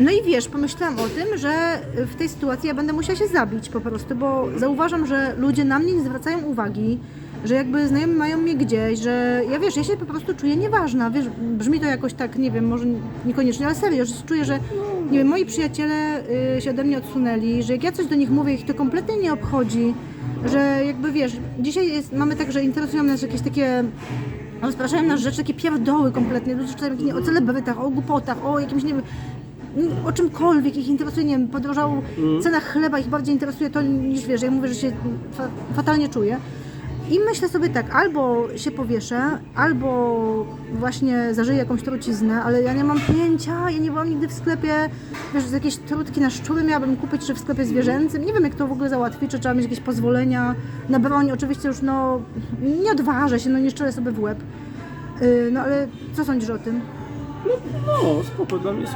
No i wiesz, pomyślałam o tym, że w tej sytuacji ja będę musiała się zabić po prostu, bo zauważam, że ludzie na mnie nie zwracają uwagi, że jakby znajomi mają mnie gdzieś, że ja wiesz, ja się po prostu czuję nieważna, wiesz, brzmi to jakoś tak, nie wiem, może niekoniecznie, ale serio, że czuję, że nie wiem, moi przyjaciele y, się ode mnie odsunęli, że jak ja coś do nich mówię, ich to kompletnie nie obchodzi, że jakby wiesz, dzisiaj jest, mamy tak, że interesują nas jakieś takie Rozpraszają nas rzeczy, takie pierdoły kompletnie. Ludzie czytają o celebrytach, o głupotach, o jakimś, nie wiem, o czymkolwiek ich interesuje, nie wiem, podrożał cena chleba, ich bardziej interesuje to niż wiesz, ja mówię, że się fa fatalnie czuję. I myślę sobie tak, albo się powieszę, albo właśnie zażyję jakąś truciznę, ale ja nie mam pojęcia, ja nie byłam nigdy w sklepie, wiesz, jakieś trutki na szczury miałabym kupić, czy w sklepie zwierzęcym, nie wiem jak to w ogóle załatwić, czy trzeba mieć jakieś pozwolenia na broń, oczywiście już no, nie odważę się, no nie szczerę sobie w łeb. Yy, no ale co sądzisz o tym? No, spoko, dla mnie